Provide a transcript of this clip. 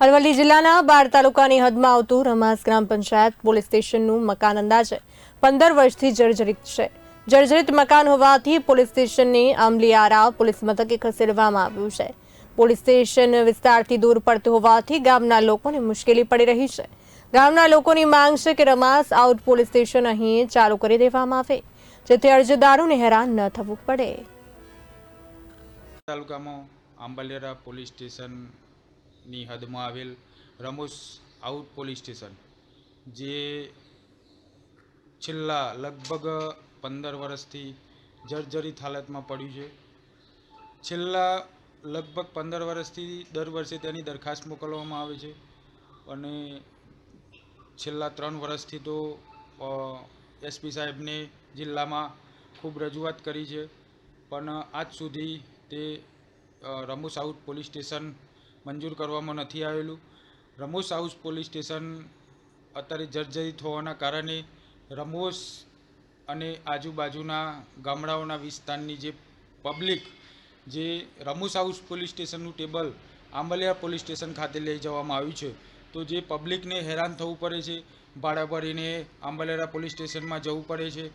અરવલ્લી જિલ્લાના બાર તાલુકાની હદમાં આવતું રમાસ ગ્રામ પંચાયત પોલીસ સ્ટેશનનું મકાન અંદાજે પંદર વર્ષથી જર્જરિત છે. જર્જરિત મકાન હોવાથી પોલીસ સ્ટેશનની આંબલિયારા પોલીસ મથકે ખસેડવામાં આવ્યું છે. પોલીસ સ્ટેશન વિસ્તારથી દૂર પડતું હોવાથી ગામના લોકોને મુશ્કેલી પડી રહી છે. ગામના લોકોની માંગ છે કે રમાસ આઉટ પોલીસ સ્ટેશન અહીં ચાલુ કરી દેવામાં આવે, જેથી અરજદારોને હેરાન ન થવું પડે. તાલુકામાં આંબલિયારા પોલીસ સ્ટેશનની હદમાં આવેલ રમોસ આઉટ પોલીસ સ્ટેશન, જે છેલ્લા લગભગ પંદર વર્ષથી જર્જરિત હાલતમાં પડ્યું છે. છેલ્લા લગભગ પંદર વર્ષથી દર વર્ષે તેની દરખાસ્ત મોકલવામાં આવે છે અને છેલ્લા ત્રણ વર્ષથી તો એસપી સાહેબને જિલ્લામાં ખૂબ રજૂઆત કરી છે. પણ આજ સુધી તે રમૂ સાઉથ પોલીસ સ્ટેશન મંજૂર કરવામાં નથી આવેલું. રમોસ હાઉસ પોલીસ સ્ટેશન અત્યારે જર્જરિત હોવાના કારણે રમોસ અને આજુબાજુના ગામડાઓના વિસ્તારની જે પબ્લિક, જે રમૂ હાઉસ પોલીસ સ્ટેશનનું ટેબલ આંબલિયા પોલીસ સ્ટેશન ખાતે લઈ જવામાં આવ્યું છે, તો જે પબ્લિકને હેરાન થવું પડે છે ભાડા ભરીને આંબલેરા પોલીસ સ્ટેશનમાં જવું પડે છે